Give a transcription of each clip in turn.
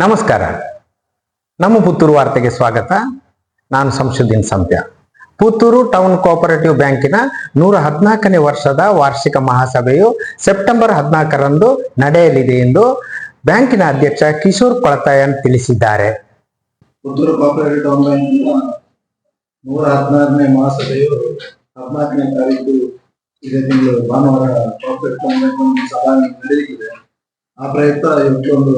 ನಮಸ್ಕಾರ. ನಮ್ಮ ಪುತ್ತೂರು ವಾರ್ತೆಗೆ ಸ್ವಾಗತ. ನಾನು ಸಂಶುದ್ದೀನ್ ಸಂಪ್ಯ. ಪುತ್ತೂರು ಟೌನ್ ಕೋಆಪರೇಟಿವ್ ಬ್ಯಾಂಕಿನ ನೂರ ಹದಿನಾಲ್ಕನೇ ವರ್ಷದ ವಾರ್ಷಿಕ ಮಹಾಸಭೆಯು ಸೆಪ್ಟೆಂಬರ್ ಹದಿನಾಲ್ಕರಂದು ನಡೆಯಲಿದೆ ಎಂದು ಬ್ಯಾಂಕಿನ ಅಧ್ಯಕ್ಷ ಕಿಶೋರ್ ಕೊಳತಾಯನ್ ತಿಳಿಸಿದ್ದಾರೆ. ಪುತ್ತೂರು ಕೋಆಪರೇಟಿವ್ ಟೌನ್ ನೂರ ಹದಿನಾರನೇ ಮಹಾಸಭೆಯು ಹದಿನಾಲ್ಕನೇ ತಾರೀಕು ಇದೇ ತಿಂಗಳು ಭಾನುವಾರ ಕೋಆಪರೇಟಿವ್ ಟೌನ್ ಆ ಪ್ರಯುಕ್ತ ಇವತ್ತು ಒಂದು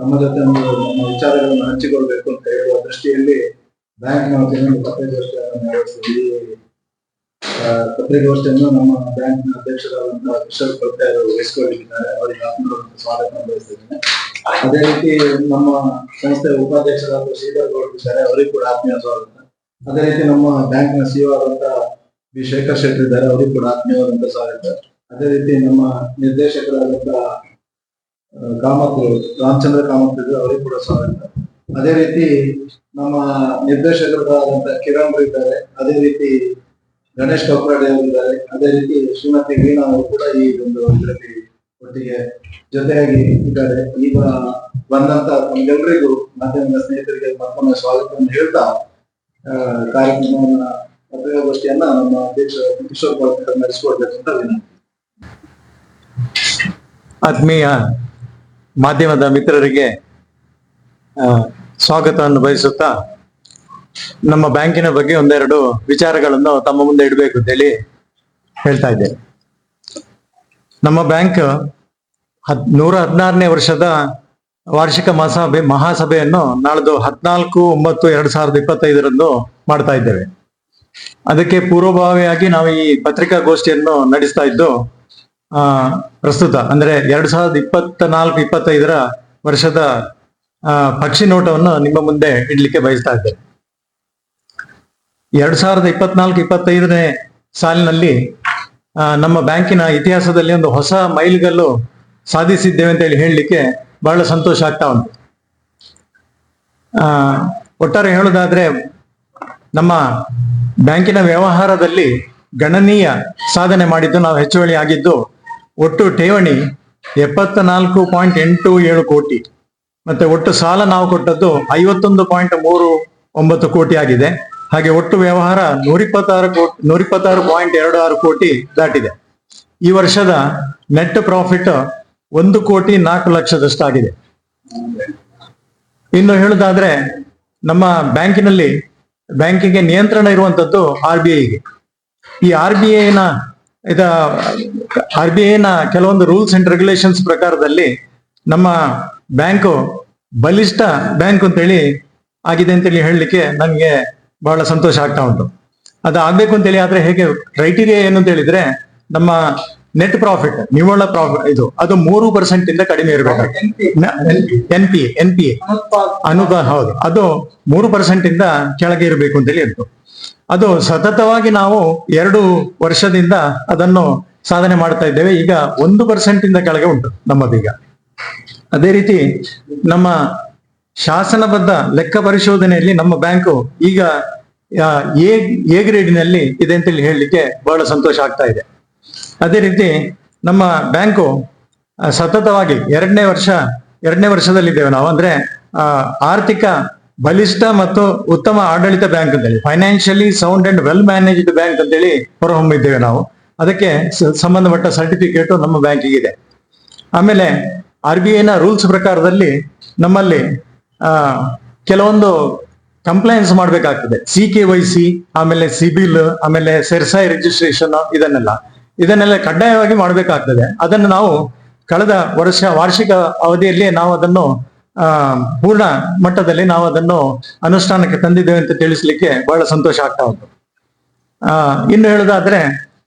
ನಮ್ಮ ಜೊತೆ ಒಂದು ನಮ್ಮ ವಿಚಾರಗಳನ್ನು ಹಂಚಿಕೊಳ್ಬೇಕು ಅಂತ ಹೇಳುವ ದೃಷ್ಟಿಯಲ್ಲಿ ಬ್ಯಾಂಕ್ ನಾವು ಒಂದು ಪತ್ರಿಕಾಗೋಷ್ಠಿಯನ್ನು ನಡೆಸಿದ್ವಿ ಪತ್ರಿಕೋಷ್ಠಿಯನ್ನು ನಮ್ಮ ಬ್ಯಾಂಕ್ನ ಅಧ್ಯಕ್ಷರಾದಂತಹ ಕಿಶೋರ್ ಕೊರತೆ ಅವರು ವಹಿಸಿಕೊಂಡಿದ್ದಾರೆ. ಅವರಿಗೆ ಸ್ವಾಗತ ಬಯಸಿದ್ದೇನೆ ಅದೇ ರೀತಿ ನಮ್ಮ ಸಂಸ್ಥೆಯ ಉಪಾಧ್ಯಕ್ಷರಾದ ಶ್ರೀಧರ್ ಗೌಡ್ ಇದ್ದಾರೆ. ಅವರಿಗೂ ಕೂಡ ಆತ್ಮೀಯ ಸ್ವಾಗತ. ಅದೇ ರೀತಿ ನಮ್ಮ ಬ್ಯಾಂಕ್ನ ಸಿಒ ಆದಂತಹ ಬಿ ಶೇಖರ್ ಶೆಟ್ಟಿ ಇದ್ದಾರೆ. ಅವರಿಗೆ ಕೂಡ ಆತ್ಮೀಯವಾದಂತಹ ಸ್ವಾಗತ. ಅದೇ ರೀತಿ ನಮ್ಮ ನಿರ್ದೇಶಕರಾದಂತಹ ಕಾಮತ್ ರಾಮಚಂದ್ರ ಕಾಮತ್ ಅವರಿಗೆ ಕೂಡ ಸ್ವಾಗತ. ಅದೇ ರೀತಿ ನಮ್ಮ ನಿರ್ದೇಶಕರಾದಂತಹ ಕಿರಣ್ ಇದ್ದಾರೆ. ಅದೇ ರೀತಿ ಗಣೇಶ್ ಕಪ್ರಾಡಿ ಅವರಿದ್ದಾರೆ ಅದೇ ರೀತಿ ಶ್ರೀಮತಿ ವೀಣಾ ಅವರು ಕೂಡ ಈ ಒಂದು ಇದರಲ್ಲಿ ಒಟ್ಟಿಗೆ ಜೊತೆಯಾಗಿ ಇದ್ದಾರೆ. ಈಗ ಬಂದಂತ ನಮ್ಗೆಲ್ರಿಗೂ ಮಾಧ್ಯಮದ ಸ್ನೇಹಿತರಿಗೆ ಮತ್ತೊಮ್ಮೆ ಸ್ವಾಗತವನ್ನು ಹೇಳ್ತಾ ಕಾರ್ಯಕ್ರಮವನ್ನ ಪತ್ರಿಕಾಗೋಷ್ಠಿಯನ್ನ ನಮ್ಮ ಅಧ್ಯಕ್ಷ ಕಿಶೋರ್ ಅಂತ ವಿನಂತಿ. ಆತ್ಮೀಯ ಮಾಧ್ಯಮದ ಮಿತ್ರರಿಗೆ ಸ್ವಾಗತವನ್ನು ಬಯಸುತ್ತಾ ನಮ್ಮ ಬ್ಯಾಂಕಿನ ಬಗ್ಗೆ ಒಂದೆರಡು ವಿಚಾರಗಳನ್ನು ತಮ್ಮ ಮುಂದೆ ಇಡಬೇಕು ಅಂತೇಳಿ ಹೇಳ್ತಾ ಇದ್ದೇನೆ ನಮ್ಮ ಬ್ಯಾಂಕ್ ಹದ್, ನೂರ ಹದಿನಾರನೇ ವರ್ಷದ ವಾರ್ಷಿಕ ಮಹಾಸಭೆ, ಮಹಾಸಭೆಯನ್ನು ನಾಳ್ದು ಹದಿನಾಲ್ಕು, ಒಂಬತ್ತು, ಎರಡ್ ಸಾವಿರದ ಇಪ್ಪತ್ತೈದರಂದು ಮಾಡ್ತಾ ಇದ್ದೇವೆ. ಅದಕ್ಕೆ ಪೂರ್ವಭಾವಿಯಾಗಿ ನಾವು ಈ ಪತ್ರಿಕಾಗೋಷ್ಠಿಯನ್ನು ನಡೆಸ್ತಾ ಇದ್ದು ಆ, ಪ್ರಸ್ತುತ. ಅಂದ್ರೆ ಎರಡ್ ಸಾವಿರದ ಇಪ್ಪತ್ತ ನಾಲ್ಕು ಇಪ್ಪತ್ತೈದರ ವರ್ಷದ ಪಕ್ಷಿ ನೋಟವನ್ನು ನಿಮ್ಮ ಮುಂದೆ ಇಡ್ಲಿಕ್ಕೆ ಬಯಸ್ತಾ ಇದ್ದೆ ಎರಡ್ ಸಾವಿರದ ಇಪ್ಪತ್ನಾಲ್ಕು, ಇಪ್ಪತ್ತೈದನೇ ಸಾಲಿನಲ್ಲಿ ನಮ್ಮ ಬ್ಯಾಂಕಿನ ಇತಿಹಾಸದಲ್ಲಿ ಒಂದು ಹೊಸ ಮೈಲಿಗಲ್ಲು ಸಾಧಿಸಿದ್ದೇವೆ ಅಂತ ಹೇಳಿ ಹೇಳಲಿಕ್ಕೆ ಬಹಳ ಸಂತೋಷ ಆಗ್ತಾ ಉಂಟು. ಒಟ್ಟಾರೆ ಹೇಳೋದಾದ್ರೆ, ನಮ್ಮ ಬ್ಯಾಂಕಿನ ವ್ಯವಹಾರದಲ್ಲಿ ಗಣನೀಯ ಸಾಧನೆ ಮಾಡಿದ್ದು ನಾವು ಹೆಚ್ಚುವಳಿ ಆಗಿದ್ದು ಒಟ್ಟು ಠೇವಣಿ ಎಪ್ಪತ್ತ ನಾಲ್ಕು ಪಾಯಿಂಟ್ ಎಂಟು ಏಳು ಕೋಟಿ. ಮತ್ತೆ ಒಟ್ಟು ಸಾಲ ನಾವು ಕೊಟ್ಟದ್ದು ಐವತ್ತೊಂದು ಪಾಯಿಂಟ್ ಮೂರು ಒಂಬತ್ತು ಕೋಟಿ ಆಗಿದೆ. ಹಾಗೆ ಒಟ್ಟು ವ್ಯವಹಾರ ನೂರಿಪ್ಪತ್ತಾರು ಕೋಟಿ, ನೂರಿಪ್ಪತ್ತಾರು ಪಾಯಿಂಟ್ ಎರಡು ಆರು ಕೋಟಿ ದಾಟಿದೆ. ಈ ವರ್ಷದ ನೆಟ್ ಪ್ರಾಫಿಟ್ ಒಂದು ಕೋಟಿ ನಾಲ್ಕು ಲಕ್ಷದಷ್ಟಾಗಿದೆ. ಇನ್ನು ಹೇಳುದಾದ್ರೆ ನಮ್ಮ ಬ್ಯಾಂಕಿನಲ್ಲಿ ಬ್ಯಾಂಕಿಗೆ ನಿಯಂತ್ರಣ ಇರುವಂತದ್ದು ಆರ್ ಬಿ ಐಗೆ. ಈ ಆರ್ ಬಿ ಐನ ಇದ ಆರ್ ಬಿ ಐನ ಕೆಲವೊಂದು ರೂಲ್ಸ್ ಅಂಡ್ ರೆಗ್ಯುಲೇಷನ್ಸ್ ಪ್ರಕಾರದಲ್ಲಿ ನಮ್ಮ ಬ್ಯಾಂಕು ಬಲಿಷ್ಠ ಬ್ಯಾಂಕ್ ಅಂತೇಳಿ ಆಗಿದೆ ಅಂತೇಳಿ ಹೇಳಲಿಕ್ಕೆ ನನಗೆ ಬಹಳ ಸಂತೋಷ ಆಗ್ತಾ ಉಂಟು. ಅದು ಆಗ್ಬೇಕು ಅಂತೇಳಿ ಆದ್ರೆ ಹೇಗೆ ಕ್ರೈಟೀರಿಯಾ ಏನು ಅಂತ ಹೇಳಿದ್ರೆ ನಮ್ಮ ನೆಟ್ ಪ್ರಾಫಿಟ್ ನಿವ್ವಳ ಪ್ರಾಫಿಟ್ ಇದು ಅದು ಮೂರು ಪರ್ಸೆಂಟ್ ಇಂದ ಕಡಿಮೆ ಇರಬೇಕು. ಎನ್ ಪಿ ಎನ್ ಪಿ ಅನುದಾನ ಹೌದು. ಅದು ಮೂರು ಪರ್ಸೆಂಟ್ ಇಂದ ಕೆಳಗೆ ಇರಬೇಕು ಅಂತೇಳಿ ಇತ್ತು ಅದು ಸತತವಾಗಿ ನಾವು ಎರಡು ವರ್ಷದಿಂದ ಅದನ್ನು ಸಾಧನೆ ಮಾಡ್ತಾ ಇದ್ದೇವೆ. ಈಗ ಒಂದು ಪರ್ಸೆಂಟ್ ಇಂದ ಕೆಳಗೆ ಉಂಟು ನಮ್ಮದೀಗ ಅದೇ ರೀತಿ ನಮ್ಮ ಶಾಸನಬದ್ಧ ಲೆಕ್ಕ ಪರಿಶೋಧನೆಯಲ್ಲಿ ನಮ್ಮ ಬ್ಯಾಂಕು ಈಗ ಎ ಎ ಗ್ರೇಡಿನಲ್ಲಿ ಇದೆ ಅಂತೇಳಿ ಹೇಳಲಿಕ್ಕೆ ಬಹಳ ಸಂತೋಷ ಆಗ್ತಾ ಇದೆ. ಅದೇ ರೀತಿ ನಮ್ಮ ಬ್ಯಾಂಕು ಸತತವಾಗಿ ಎರಡನೇ ವರ್ಷ, ಎರಡನೇ ವರ್ಷದಲ್ಲಿದ್ದೇವೆ ನಾವು. ಅಂದ್ರೆ ಆರ್ಥಿಕ ಬಲಿಷ್ಠ ಮತ್ತು ಉತ್ತಮ ಆಡಳಿತ ಬ್ಯಾಂಕ್ ಅಂತೇಳಿ financially sound and well managed bank ಅಂತೇಳಿ ಹೊರಹೊಮ್ಮಿದ್ದೇವೆ ನಾವು. ಅದಕ್ಕೆ ಸಂಬಂಧಪಟ್ಟ ಸರ್ಟಿಫಿಕೇಟು ನಮ್ಮ ಬ್ಯಾಂಕಿಗೆ ಇದೆ. ಆಮೇಲೆ, ಆರ್ ಬಿ ಐನ ರೂಲ್ಸ್ ಪ್ರಕಾರದಲ್ಲಿ ನಮ್ಮಲ್ಲಿ ಕೆಲವೊಂದು ಕಂಪ್ಲೈನ್ಸ್ ಮಾಡಬೇಕಾಗ್ತದೆ. ಸಿ ಕೆ ವೈ ಸಿ ಆಮೇಲೆ ಸಿಬಿಲ್ ಆಮೇಲೆ ಸೆರ್ಸಾಯಿ ರಿಜಿಸ್ಟ್ರೇಷನ್ ಇದನ್ನೆಲ್ಲ. ಇದನ್ನೆಲ್ಲ ಕಡ್ಡಾಯವಾಗಿ ಮಾಡಬೇಕಾಗ್ತದೆ. ಅದನ್ನು ನಾವು ಕಳೆದ ವರ್ಷ ವಾರ್ಷಿಕ ಅವಧಿಯಲ್ಲಿ ನಾವು ಅದನ್ನು ಪೂರ್ಣ ಮಟ್ಟದಲ್ಲಿ ನಾವು ಅದನ್ನು ಅನುಷ್ಠಾನಕ್ಕೆ ತಂದಿದ್ದೇವೆ ಅಂತ ತಿಳಿಸ್ಲಿಕ್ಕೆ ಬಹಳ ಸಂತೋಷ ಆಗ್ತಾ ಉಂಟು. ಇನ್ನು ಹೇಳೋದಾದ್ರೆ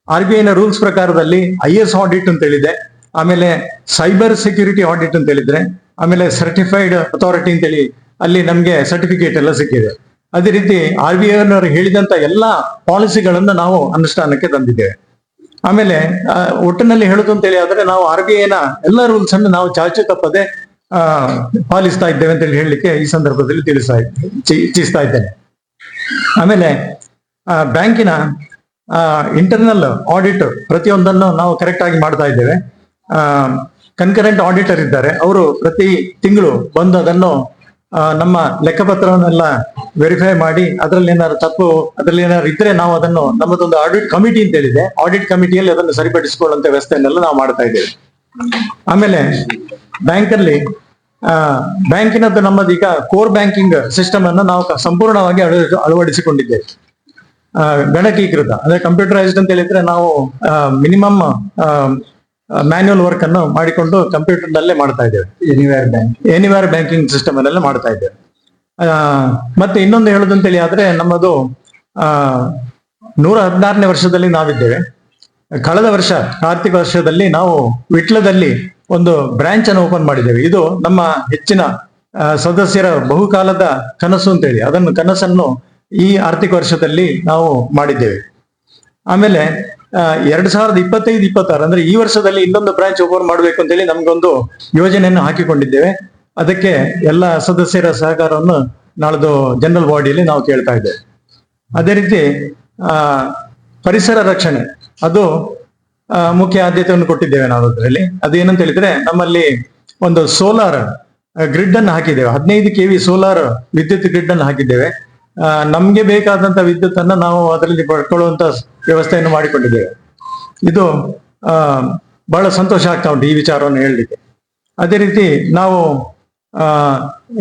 ಆರ್ ಬಿ ಐನ ರೂಲ್ಸ್ ಪ್ರಕಾರದಲ್ಲಿ ಐ ಎಸ್ ಆಡಿಟ್ ಅಂತ ಹೇಳಿದೆ. ಆಮೇಲೆ ಸೈಬರ್ ಸೆಕ್ಯೂರಿಟಿ ಆಡಿಟ್ ಅಂತ ಹೇಳಿದ್ರೆ, ಆಮೇಲೆ ಸರ್ಟಿಫೈಡ್ ಅಥಾರಿಟಿ ಅಂತೇಳಿ ಅಲ್ಲಿ ನಮ್ಗೆ ಸರ್ಟಿಫಿಕೇಟ್ ಎಲ್ಲ ಸಿಕ್ಕಿದೆ. ಅದೇ ರೀತಿ ಆರ್ ಬಿ ಐನವರು ಹೇಳಿದಂತ ಎಲ್ಲಾ ಪಾಲಿಸಿಗಳನ್ನು ನಾವು ಅನುಷ್ಠಾನಕ್ಕೆ ತಂದಿದ್ದೇವೆ. ಆಮೇಲೆ ಒಟ್ಟಿನಲ್ಲಿ ಹೇಳುದು ಅಂತ ಹೇಳಿ ಆದ್ರೆ ನಾವು ಆರ್ ಬಿ ಐನ ಎಲ್ಲ ರೂಲ್ಸ್ ಅನ್ನು ನಾವು ಚಾಚು ತಪ್ಪದೆ ಆ, ಪಾಲಿಸ್ತಾ ಇದ್ದೇವೆ ಅಂತ ಹೇಳಿ ಹೇಳಲಿಕ್ಕೆ ಈ ಸಂದರ್ಭದಲ್ಲಿ ತಿಳಿಸ್ತಾ ಇಚ್ಛಿಸ್ತಾ ಇದ್ದೇನೆ. ಆಮೇಲೆ ಬ್ಯಾಂಕಿನ ಇಂಟರ್ನಲ್ ಆಡಿಟ್ ಪ್ರತಿಯೊಂದನ್ನು ನಾವು ಕರೆಕ್ಟ್ ಆಗಿ ಮಾಡ್ತಾ ಇದ್ದೇವೆ. ಕನ್ಕರೆಂಟ್ ಆಡಿಟರ್ ಇದ್ದಾರೆ. ಅವರು ಪ್ರತಿ ತಿಂಗಳು ಬಂದು ಅದನ್ನು ನಮ್ಮ ಲೆಕ್ಕಪತ್ರವನ್ನೆಲ್ಲ ವೆರಿಫೈ ಮಾಡಿ ಅದರಲ್ಲಿ ಏನಾದ್ರು ತಪ್ಪು, ಅದರಲ್ಲಿ ಏನಾದ್ರು ಇದ್ರೆ ನಾವು ಅದನ್ನು ನಮ್ಮದೊಂದು ಆಡಿಟ್ ಕಮಿಟಿ ಅಂತ ಹೇಳಿದೆ. ಆಡಿಟ್ ಕಮಿಟಿಯಲ್ಲಿ ಅದನ್ನು ಸರಿಪಡಿಸಿಕೊಳ್ಳುವಂತ ವ್ಯವಸ್ಥೆಯನ್ನೆಲ್ಲ ನಾವು ಮಾಡ್ತಾ ಇದ್ದೇವೆ. ಆಮೇಲೆ ಬ್ಯಾಂಕಲ್ಲಿ ಬ್ಯಾಂಕಿನದ್ದು ನಮ್ಮದೀಗ ಕೋರ್ ಬ್ಯಾಂಕಿಂಗ್ ಸಿಸ್ಟಮ್ ಅನ್ನು ನಾವು ಸಂಪೂರ್ಣವಾಗಿ ಅಳವಡಿಸಿ- ಅಳವಡಿಸಿಕೊಂಡಿದ್ದೇವೆ. ಗಣಕೀಕೃತ, ಅಂದ್ರೆ ಕಂಪ್ಯೂಟರೈಸ್ಡ್ ಅಂತ ಹೇಳಿದ್ರೆ ನಾವು ಮಿನಿಮಮ್ ಮ್ಯಾನ್ಯುವಲ್ ವರ್ಕ್ ಅನ್ನು ಮಾಡಿಕೊಂಡು ಕಂಪ್ಯೂಟರ್ ನಲ್ಲೇ ಮಾಡ್ತಾ ಇದ್ದೇವೆ. Anywhere bank anywhere banking system ಅಲ್ಲೆಲ್ಲ ಮಾಡ್ತಾ ಇದ್ದೇವೆ. ಆ, ಮತ್ತೆ ಇನ್ನೊಂದು ಹೇಳೋದಂತೇಳಿ ಆದ್ರೆ ನಮ್ಮದು ನೂರ ಹದಿನಾರನೇ ವರ್ಷದಲ್ಲಿ ನಾವಿದ್ದೇವೆ. ಕಳೆದ ವರ್ಷ ಆರ್ಥಿಕ ವರ್ಷದಲ್ಲಿ ನಾವು ವಿಟ್ಲದಲ್ಲಿ ಒಂದು ಬ್ರಾಂಚ್ ಅನ್ನು ಓಪನ್ ಮಾಡಿದ್ದೇವೆ. ಇದು ನಮ್ಮ ಹೆಚ್ಚಿನ ಸದಸ್ಯರ ಬಹುಕಾಲದ ಕನಸು ಅಂತೇಳಿ ಅದನ್ನು ಕನಸನ್ನು ಈ ಆರ್ಥಿಕ ವರ್ಷದಲ್ಲಿ ನಾವು ಮಾಡಿದ್ದೇವೆ. ಆಮೇಲೆ ಎರಡ್ ಸಾವಿರದ ಇಪ್ಪತ್ತೈದು, ಇಪ್ಪತ್ತಾರು, ಅಂದ್ರೆ ಈ ವರ್ಷದಲ್ಲಿ ಇನ್ನೊಂದು ಬ್ರಾಂಚ್ ಓಪನ್ ಮಾಡಬೇಕು ಅಂತೇಳಿ ನಮ್ಗೊಂದು ಯೋಜನೆಯನ್ನು ಹಾಕಿಕೊಂಡಿದ್ದೇವೆ. ಅದಕ್ಕೆ ಎಲ್ಲ ಸದಸ್ಯರ ಸಹಕಾರವನ್ನು ನಾಳ್ದು ಜನರಲ್ ಬಾಡಿಯಲ್ಲಿ ನಾವು ಕೇಳ್ತಾ ಇದ್ದೇವೆ. ಅದೇ ರೀತಿ ಪರಿಸರ ರಕ್ಷಣೆ, ಅದು ಮುಖ್ಯ ಆದ್ಯತೆಯನ್ನು ಕೊಟ್ಟಿದ್ದೇವೆ ನಾವು ಅದರಲ್ಲಿ. ಏನಂತ ಹೇಳಿದ್ರೆ, ನಮ್ಮಲ್ಲಿ ಒಂದು ಸೋಲಾರ್ ಗ್ರಿಡ್ ಅನ್ನು ಹಾಕಿದ್ದೇವೆ. ಹದಿನೈದು ಕೆವಿ ಸೋಲಾರ್ ವಿದ್ಯುತ್ ಗ್ರಿಡ್ ಅನ್ನು ಹಾಕಿದ್ದೇವೆ. ನಮ್ಗೆ ಬೇಕಾದಂತ ವಿದ್ಯುತ್ ಅನ್ನ ನಾವು ಅದರಲ್ಲಿ ಪಡ್ಕೊಳ್ಳುವಂತ ವ್ಯವಸ್ಥೆಯನ್ನು ಮಾಡಿಕೊಂಡಿದ್ದೇವೆ. ಇದು ಬಹಳ ಸಂತೋಷ ಆಗ್ತಾ ಉಂಟು ಈ ವಿಚಾರವನ್ನು ಹೇಳಲಿಕ್ಕೆ. ಅದೇ ರೀತಿ ನಾವು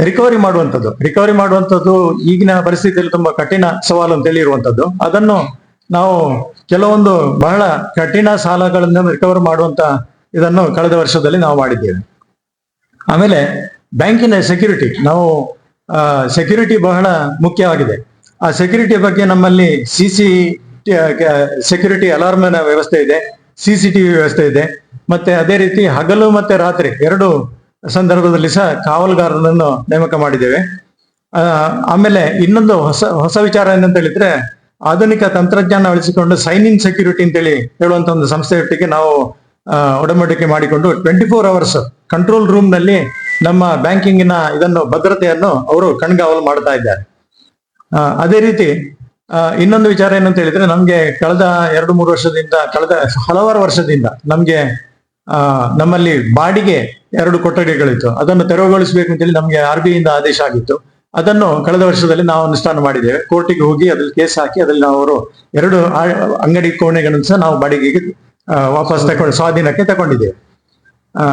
ರಿಕವರಿ ಮಾಡುವಂಥದ್ದು ರಿಕವರಿ ಮಾಡುವಂಥದ್ದು ಈಗಿನ ಪರಿಸ್ಥಿತಿಯಲ್ಲಿ ತುಂಬಾ ಕಠಿಣ ಸವಾಲು ಅಂತೇಳಿ ಇರುವಂತದ್ದು ಅದನ್ನು ನಾವು ಕೆಲವೊಂದು ಬಹಳ ಕಠಿಣ ಸಾಲಗಳನ್ನು ರಿಕವರ್ ಮಾಡುವಂತ ಇದನ್ನು ಕಳೆದ ವರ್ಷದಲ್ಲಿ ನಾವು ಮಾಡಿದ್ದೇವೆ. ಆಮೇಲೆ ಬ್ಯಾಂಕಿನ ಸೆಕ್ಯೂರಿಟಿ ನಾವು ಸೆಕ್ಯೂರಿಟಿ ಬಹಳ ಮುಖ್ಯವಾಗಿದೆ. ಆ ಸೆಕ್ಯೂರಿಟಿ ಬಗ್ಗೆ ನಮ್ಮಲ್ಲಿ ಸಿ ಸಿ ಸೆಕ್ಯೂರಿಟಿ ಅಲಾರ್ಮಿನ ವ್ಯವಸ್ಥೆ ಇದೆ ಸಿ ಸಿ ಟಿವಿ ವ್ಯವಸ್ಥೆ ಇದೆ, ಮತ್ತೆ ಅದೇ ರೀತಿ ಹಗಲು ಮತ್ತೆ ರಾತ್ರಿ ಎರಡು ಸಂದರ್ಭದಲ್ಲಿ ಸಹ ಕಾವಲುಗಾರರನ್ನು ನೇಮಕ ಮಾಡಿದ್ದೇವೆ. ಆಮೇಲೆ ಇನ್ನೊಂದು ಹೊಸ ಹೊಸ ವಿಚಾರ ಏನಂತ ಹೇಳಿದ್ರೆ ಆಧುನಿಕ ತಂತ್ರಜ್ಞಾನ ಅಳಿಸಿಕೊಂಡು ಸೈನ್ ಸೆಕ್ಯೂರಿಟಿ ಅಂತೇಳಿ ಹೇಳುವಂತ ಒಂದು ಸಂಸ್ಥೆಯೊಟ್ಟಿಗೆ ನಾವು ಒಡಂಬಡಿಕೆ ಮಾಡಿಕೊಂಡು ಟ್ವೆಂಟಿ ಫೋರ್ ಅವರ್ಸ್ ಕಂಟ್ರೋಲ್ ರೂಮ್ನಲ್ಲಿ ನಮ್ಮ ಬ್ಯಾಂಕಿಂಗಿನ ಇದನ್ನು, ಭದ್ರತೆಯನ್ನು ಅವರು ಕಣ್ಗಾವಲು ಮಾಡ್ತಾ ಇದ್ದಾರೆ. ಅದೇ ರೀತಿ ಇನ್ನೊಂದು ವಿಚಾರ ಏನಂತ ಹೇಳಿದ್ರೆ, ನಮ್ಗೆ ಕಳೆದ ಎರಡು, ಮೂರು ವರ್ಷದಿಂದ, ಕಳೆದ ಹಲವಾರು ವರ್ಷದಿಂದ ನಮ್ಗೆ ನಮ್ಮಲ್ಲಿ ಬಾಡಿಗೆ ಎರಡು ಕೊಠಡಿಗಳಿತ್ತು. ಅದನ್ನು ತೆರವುಗೊಳಿಸಬೇಕು ಅಂತೇಳಿ ನಮ್ಗೆ ಆರ್ ಬಿ ಇಂದ ಆದೇಶ ಆಗಿತ್ತು. ಅದನ್ನು ಕಳೆದ ವರ್ಷದಲ್ಲಿ ನಾವು ಅನುಷ್ಠಾನ ಮಾಡಿದ್ದೇವೆ. ಕೋರ್ಟಿಗೆ ಹೋಗಿ ಅದ್ರಲ್ಲಿ ಕೇಸ್ ಹಾಕಿ ಅದ್ರಲ್ಲಿ ನಾವು ಅವರು ಎರಡು ಅಂಗಡಿ ಕೋಣೆಗಳನ್ನು ಸಹ ನಾವು ಬಾಡಿಗೆಗೆ ವಾಪಸ್ ತಕೊಂಡು ಸ್ವಾಧೀನಕ್ಕೆ ತಗೊಂಡಿದ್ದೇವೆ. ಆ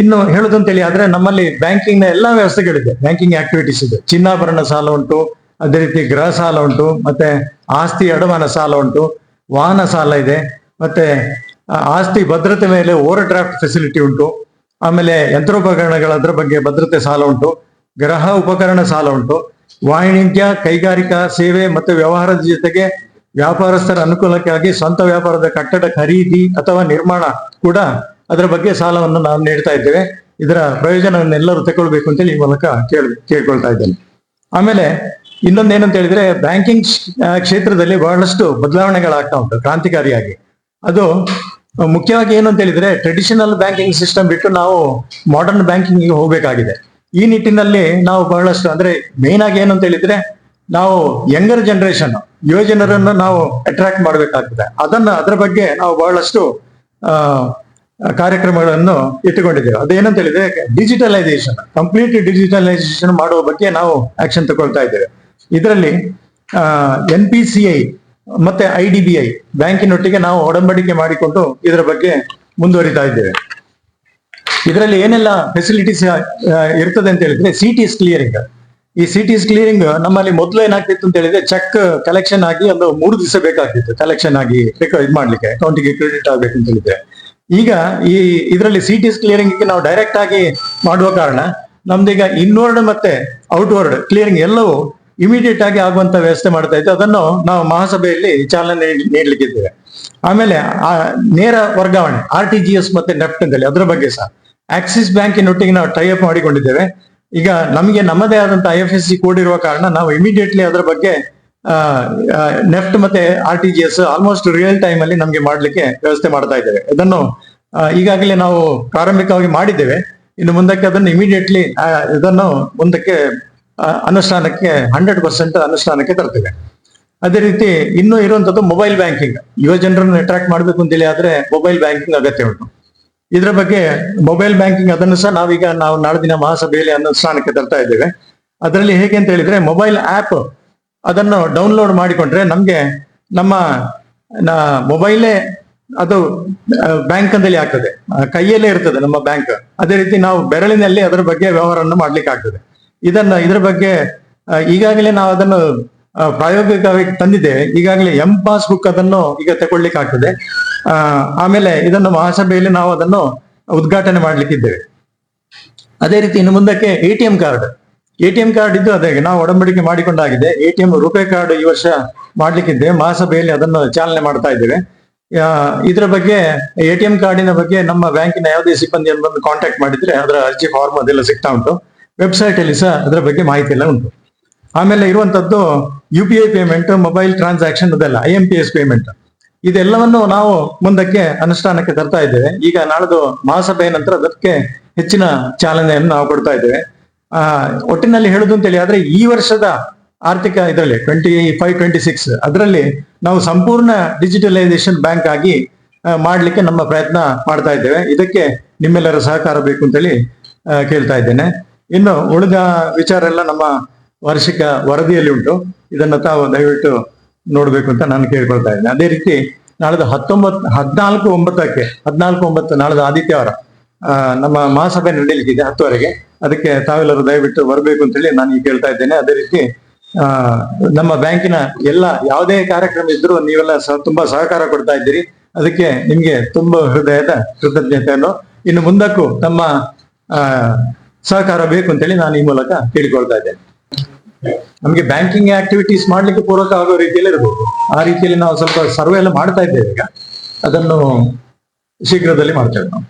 ಇನ್ನು ಹೇಳುದಂತೇಳಿ ಆದ್ರೆ ನಮ್ಮಲ್ಲಿ ಬ್ಯಾಂಕಿಂಗ್ನ ಎಲ್ಲಾ ವ್ಯವಸ್ಥೆಗಳಿದೆ. ಬ್ಯಾಂಕಿಂಗ್ ಆಕ್ಟಿವಿಟೀಸ್ ಇದೆ. ಚಿನ್ನಾಭರಣ ಸಾಲ ಉಂಟು, ಅದೇ ರೀತಿ ಗೃಹ ಸಾಲ ಉಂಟು, ಮತ್ತೆ ಆಸ್ತಿ ಅಡಮಾನ ಸಾಲ ಉಂಟು, ವಾಹನ ಸಾಲ ಇದೆ, ಮತ್ತೆ ಆಸ್ತಿ ಭದ್ರತೆ ಮೇಲೆ ಓವರ್ ಡ್ರಾಫ್ಟ್ ಫೆಸಿಲಿಟಿ ಉಂಟು, ಆಮೇಲೆ ಯಂತ್ರೋಪಕರಣಗಳ ಅದರ ಬಗ್ಗೆ ಭದ್ರತೆ ಸಾಲ ಉಂಟು, ಗ್ರಹ ಉಪಕರಣ ಸಾಲ ಉಂಟು, ವಾಣಿಜ್ಯ, ಕೈಗಾರಿಕಾ ಸೇವೆ ಮತ್ತು ವ್ಯವಹಾರದ ಜೊತೆಗೆ ವ್ಯಾಪಾರಸ್ಥರ ಅನುಕೂಲಕ್ಕಾಗಿ ಸ್ವಂತ ವ್ಯಾಪಾರದ ಕಟ್ಟಡ ಖರೀದಿ ಅಥವಾ ನಿರ್ಮಾಣ ಕೂಡ ಅದರ ಬಗ್ಗೆ ಸಾಲವನ್ನು ನಾವು ನೀಡ್ತಾ ಇದ್ದೇವೆ. ಇದರ ಪ್ರಯೋಜನವನ್ನು ಎಲ್ಲರೂ ತಗೊಳ್ಬೇಕು ಅಂತೇಳಿ ಈ ಮೂಲಕ ಕೇಳಿ, ಕೇಳ್ಕೊಳ್ತಾ ಇದ್ದೇನೆ. ಆಮೇಲೆ ಇನ್ನೊಂದು ಏನಂತ ಹೇಳಿದ್ರೆ ಬ್ಯಾಂಕಿಂಗ್ ಕ್ಷೇತ್ರದಲ್ಲಿ ಬಹಳಷ್ಟು ಬದಲಾವಣೆಗಳಾಗ್ತಾ ಉಂಟು, ಕ್ರಾಂತಿಕಾರಿಯಾಗಿ. ಅದು ಮುಖ್ಯವಾಗಿ ಏನು ಅಂತ ಹೇಳಿದ್ರೆ ಟ್ರೆಡಿಷನಲ್ ಬ್ಯಾಂಕಿಂಗ್ ಸಿಸ್ಟಮ್ ಬಿಟ್ಟು ನಾವು ಮಾಡರ್ನ್ ಬ್ಯಾಂಕಿಂಗ್ ಹೋಗಬೇಕಾಗಿದೆ. ಈ ನಿಟ್ಟಿನಲ್ಲಿ ನಾವು ಬಹಳಷ್ಟು ಅಂದ್ರೆ ಮೇನ್ ಆಗಿ ಏನು ಅಂತ ಹೇಳಿದ್ರೆ ನಾವು ಯಂಗರ್ ಜನರೇಷನ್ ಯುವ ಜನರನ್ನು ನಾವು ಅಟ್ರಾಕ್ಟ್ ಮಾಡಬೇಕಾಗ್ತದೆ. ಅದನ್ನ, ಅದರ ಬಗ್ಗೆ ನಾವು ಬಹಳಷ್ಟು ಕಾರ್ಯಕ್ರಮಗಳನ್ನು ಇಟ್ಟುಕೊಂಡಿದ್ದೇವೆ. ಅದೇನಂತ ಹೇಳಿದ್ರೆ ಡಿಜಿಟಲೈಸೇಷನ್ ಕಂಪ್ಲೀಟ್ ಡಿಜಿಟಲೈಸೇಷನ್ ಮಾಡುವ ಬಗ್ಗೆ ನಾವು ಆಕ್ಷನ್ ತಗೊಳ್ತಾ ಇದ್ದೇವೆ. ಇದರಲ್ಲಿ ಎನ್ ಪಿ ಮತ್ತೆ ಐ ಡಿ ಬಿ ಐ ಬ್ಯಾಂಕಿನೊಟ್ಟಿಗೆ ನಾವು ಒಡಂಬಡಿಕೆ ಮಾಡಿಕೊಂಡು ಇದರ ಬಗ್ಗೆ ಮುಂದುವರಿತಾ ಇದ್ದೇವೆ. ಇದರಲ್ಲಿ ಏನೆಲ್ಲ ಫೆಸಿಲಿಟೀಸ್ ಇರ್ತದೆ ಅಂತ ಹೇಳಿದ್ರೆ ಸಿಟಿಸ್ ಕ್ಲಿಯರಿಂಗ್ ಈ ಸಿಟಿಸ್ ಕ್ಲಿಯರಿಂಗ್ ನಮ್ಮಲ್ಲಿ ಮೊದಲು ಏನಾಗ್ತಿತ್ತು ಅಂತ ಹೇಳಿದ್ರೆ ಚೆಕ್ ಕಲೆಕ್ಷನ್ ಆಗಿ ಒಂದು ಮೂರು ದಿವಸ ಬೇಕಾಗ್ತಿತ್ತು. ಕಲೆಕ್ಷನ್ ಆಗಿ ಇದು ಮಾಡ್ಲಿಕ್ಕೆ ಅಕೌಂಟಿಗೆ ಕ್ರೆಡಿಟ್ ಆಗ್ಬೇಕು ಅಂತ ಹೇಳಿದ್ರೆ. ಈಗ ಈ ಇದರಲ್ಲಿ ಸಿ ಟಿ ಕ್ಲಿಯರಿಂಗ್ ನಾವು ಡೈರೆಕ್ಟ್ ಆಗಿ ಮಾಡುವ ಕಾರಣ ನಮ್ದೀಗ ಇನ್ವರ್ಡ್ ಮತ್ತೆ ಔಟ್ವರ್ಡ್ ಕ್ಲಿಯರಿಂಗ್ ಎಲ್ಲವೂ ಇಮಿಡಿಯೇಟ್ ಆಗಿ ಆಗುವಂತ ವ್ಯವಸ್ಥೆ ಮಾಡ್ತಾ ಇತ್ತು. ಅದನ್ನು ನಾವು ಮಹಾಸಭೆಯಲ್ಲಿ ಚಾಲನೆ ನೀಡಲಿಕ್ಕಿದ್ದೇವೆ. ಆಮೇಲೆ ಆ ನೇರ ವರ್ಗಾವಣೆ ಆರ್ ಟಿ ಜಿ ಎಸ್ ಮತ್ತೆ ನೆಫ್ಟ್ ಅಂತೇಳಿ ಅದರ ಬಗ್ಗೆ ಸಹ ಆಕ್ಸಿಸ್ ಬ್ಯಾಂಕಿನೊಟ್ಟಿಗೆ ನಾವು ಟೈ ಅಪ್ ಮಾಡಿಕೊಂಡಿದ್ದೇವೆ. ಈಗ ನಮಗೆ ನಮ್ಮದೇ ಆದಂತಹ I F S C code ಇರುವ ಕಾರಣ ನಾವು ಇಮಿಡಿಯೇಟ್ಲಿ ಅದರ ಬಗ್ಗೆ ನೆಫ್ಟ್ ಮತ್ತೆ R T G S almost real time ಅಲ್ಲಿ ನಮಗೆ ಮಾಡ್ಲಿಕ್ಕೆ ವ್ಯವಸ್ಥೆ ಮಾಡ್ತಾ ಇದ್ದೇವೆ. ಇದನ್ನು ಈಗಾಗಲೇ ನಾವು ಪ್ರಾರಂಭಿಕವಾಗಿ ಮಾಡಿದ್ದೇವೆ. ಇನ್ನು ಮುಂದಕ್ಕೆ ಅದನ್ನು ಇಮಿಡಿಯೇಟ್ಲಿ ಇದನ್ನು ಮುಂದಕ್ಕೆ ಅನುಷ್ಠಾನಕ್ಕೆ ಹಂಡ್ರೆಡ್ ಪರ್ಸೆಂಟ್ ಅನುಷ್ಠಾನಕ್ಕೆ ತರ್ತೇವೆ. ಅದೇ ರೀತಿ ಇನ್ನು ಇರುವಂತದ್ದು ಮೊಬೈಲ್ ಬ್ಯಾಂಕಿಂಗ್ ಯುವ ಜನರನ್ನು ಅಟ್ರಾಕ್ಟ್ ಮಾಡಬೇಕು ಅಂತೇಳಿ ಆದ್ರೆ ಮೊಬೈಲ್ ಬ್ಯಾಂಕಿಂಗ್ ಅಗತ್ಯ ಉಂಟು. ಇದರ ಬಗ್ಗೆ ಮೊಬೈಲ್ ಬ್ಯಾಂಕಿಂಗ್ ಅದನ್ನು ಸಹ ನಾವೀಗ ನಾವು ನಾಳೆ ದಿನ ಮಹಾಸಭೆಯಲ್ಲಿ ಅನುಷ್ಠಾನಕ್ಕೆ ತರ್ತಾ ಇದ್ದೇವೆ. ಅದರಲ್ಲಿ ಹೇಗೆ ಅಂತ ಹೇಳಿದ್ರೆ ಮೊಬೈಲ್ ಆಪ್ ಅದನ್ನು ಡೌನ್ಲೋಡ್ ಮಾಡಿಕೊಂಡ್ರೆ ನಮಗೆ ನಮ್ಮ ಮೊಬೈಲೇ ಅದು ಬ್ಯಾಂಕ್ ಅಂದಲ್ಲಿ ಆಗ್ತದೆ. ಕೈಯಲ್ಲೇ ಇರ್ತದೆ ನಮ್ಮ ಬ್ಯಾಂಕ್ ಅದೇ ರೀತಿ ನಾವು ಬೆರಳಿನಲ್ಲಿ ಅದರ ಬಗ್ಗೆ ವ್ಯವಹಾರವನ್ನು ಮಾಡ್ಲಿಕ್ಕೆ ಆಗ್ತದೆ. ಇದನ್ನ, ಇದರ ಬಗ್ಗೆ ಈಗಾಗಲೇ ನಾವು ಅದನ್ನು ಪ್ರಾಯೋಗಿಕವಾಗಿ ತಂದಿದ್ದೇವೆ. ಈಗಾಗಲೇ ಎಂ ಪಾಸ್ಬುಕ್ ಅದನ್ನು ಈಗ ತಗೊಳ್ಲಿಕ್ಕೆ ಆಗ್ತದೆ. ಆಮೇಲೆ ಇದನ್ನು ಮಹಾಸಭೆಯಲ್ಲಿ ನಾವು ಅದನ್ನು ಉದ್ಘಾಟನೆ ಮಾಡ್ಲಿಕ್ಕಿದ್ದೇವೆ. ಅದೇ ರೀತಿ ಇನ್ನು ಮುಂದಕ್ಕೆ A T M card A T M card ಇದ್ದು ಅದೇ, ನಾವು ಒಡಂಬಡಿಕೆ ಮಾಡಿಕೊಂಡಾಗಿದೆ. A T M RuPay card ಈ ವರ್ಷ ಮಾಡ್ಲಿಕ್ಕಿದ್ದೇವೆ ಮಹಾಸಭೆಯಲ್ಲಿ ಅದನ್ನು ಚಾಲನೆ ಮಾಡ್ತಾ ಇದ್ದೇವೆ. ಇದರ ಬಗ್ಗೆ, ಎ ಟಿ ಎಂ ಕಾರ್ಡಿನ ಬಗ್ಗೆ ನಮ್ಮ ಬ್ಯಾಂಕಿನ ಯಾವುದೇ ಸಿಬ್ಬಂದಿಯನ್ನು ಬಂದು ಕಾಂಟ್ಯಾಕ್ಟ್ ಮಾಡಿದ್ರೆ ಅದರ ಅರ್ಜಿ ಫಾರ್ಮ್ ಅದೆಲ್ಲ ಸಿಗ್ತಾ ಉಂಟು. ವೆಬ್ಸೈಟ್ ಅಲ್ಲಿ ಸಹ ಅದರ ಬಗ್ಗೆ ಮಾಹಿತಿ ಎಲ್ಲ ಉಂಟು. ಆಮೇಲೆ ಇರುವಂತದ್ದು U P I payment mobile transaction ಅದೆಲ್ಲ I M P S payment ಇದೆಲ್ಲವನ್ನು ನಾವು ಮುಂದಕ್ಕೆ ಅನುಷ್ಠಾನಕ್ಕೆ ತರ್ತಾ ಇದ್ದೇವೆ. ಈಗ ನಾಳೆದು ಮಹಾಸಭೆಯ ನಂತರ ಅದಕ್ಕೆ ಹೆಚ್ಚಿನ ಚಾಲನೆಯನ್ನು ನಾವು ಕೊಡ್ತಾ ಇದ್ದೇವೆ. ಆ, ಒಟ್ಟಿನಲ್ಲಿ ಹೇಳುದು ಅಂತೇಳಿ, ಆದ್ರೆ ಈ ವರ್ಷದ ಆರ್ಥಿಕ ಇದರಲ್ಲಿ ಟ್ವೆಂಟಿ ಫೈವ್ ಟ್ವೆಂಟಿ ಸಿಕ್ಸ್ ಅದರಲ್ಲಿ ನಾವು ಸಂಪೂರ್ಣ ಡಿಜಿಟಲೈಸೇಷನ್ ಬ್ಯಾಂಕ್ ಆಗಿ ಮಾಡಲಿಕ್ಕೆ ನಮ್ಮ ಪ್ರಯತ್ನ ಮಾಡ್ತಾ ಇದ್ದೇವೆ. ಇದಕ್ಕೆ ನಿಮ್ಮೆಲ್ಲರ ಸಹಕಾರ ಬೇಕು ಅಂತೇಳಿ ಕೇಳ್ತಾ ಇದ್ದೇನೆ. ಇನ್ನು ಉಳಿದ ವಿಚಾರ ಎಲ್ಲ ನಮ್ಮ ವಾರ್ಷಿಕ ವರದಿಯಲ್ಲಿ ಉಂಟು. ಇದನ್ನು ತಾವು ದಯವಿಟ್ಟು ನೋಡಬೇಕು ಅಂತ ನಾನು ಕೇಳ್ಕೊಳ್ತಾ ಇದ್ದೇನೆ. ಅದೇ ರೀತಿ ನಾಳೆದು ಹತ್ತೊಂಬತ್ತು ಹದಿನಾಲ್ಕು ಒಂಬತ್ತಕ್ಕೆ, ಹದಿನಾಲ್ಕು ಒಂಬತ್ತು ನಾಳೆದು ಆದಿತ್ಯವಾರ ನಮ್ಮ ಮಹಾಸಭೆ ನಡೀಲಿಕ್ಕಿದೆ ಹತ್ತುವರೆಗೆ. ಅದಕ್ಕೆ ತಾವೆಲ್ಲರೂ ದಯವಿಟ್ಟು ಬರಬೇಕು ಅಂತೇಳಿ ನಾನು ಈಗ ಕೇಳ್ತಾ ಇದ್ದೇನೆ. ಅದೇ ರೀತಿ ನಮ್ಮ ಬ್ಯಾಂಕಿನ ಎಲ್ಲ ಯಾವುದೇ ಕಾರ್ಯಕ್ರಮ ಇದ್ರೂ ನೀವೆಲ್ಲ ತುಂಬಾ ಸಹಕಾರ ಕೊಡ್ತಾ ಇದ್ದೀರಿ. ಅದಕ್ಕೆ ನಿಮ್ಗೆ ತುಂಬಾ ಹೃದಯದ ಕೃತಜ್ಞತೆಯನ್ನು ಇನ್ನು ಮುಂದಕ್ಕೂ ತಮ್ಮ ಸಹಕಾರ ಬೇಕು ಅಂತೇಳಿ ನಾನು ಈ ಮೂಲಕ ಕೇಳಿಕೊಳ್ತಾ ಇದ್ದೇನೆ. ನಮಗೆ ಬ್ಯಾಂಕಿಂಗ್ ಆಕ್ಟಿವಿಟೀಸ್ ಮಾಡ್ಲಿಕ್ಕೆ ಪೂರಕ ಆಗೋ ರೀತಿಯಲ್ಲಿ ಇರಬಹುದು ಆ ರೀತಿಯಲ್ಲಿ ನಾವು ಸ್ವಲ್ಪ ಸರ್ವೆ ಎಲ್ಲ ಮಾಡ್ತಾ ಇದ್ದೇವೆ ಈಗ. ಅದನ್ನು ಶೀಘ್ರದಲ್ಲಿ ಮಾಡ್ತೇವೆ ನಾವು.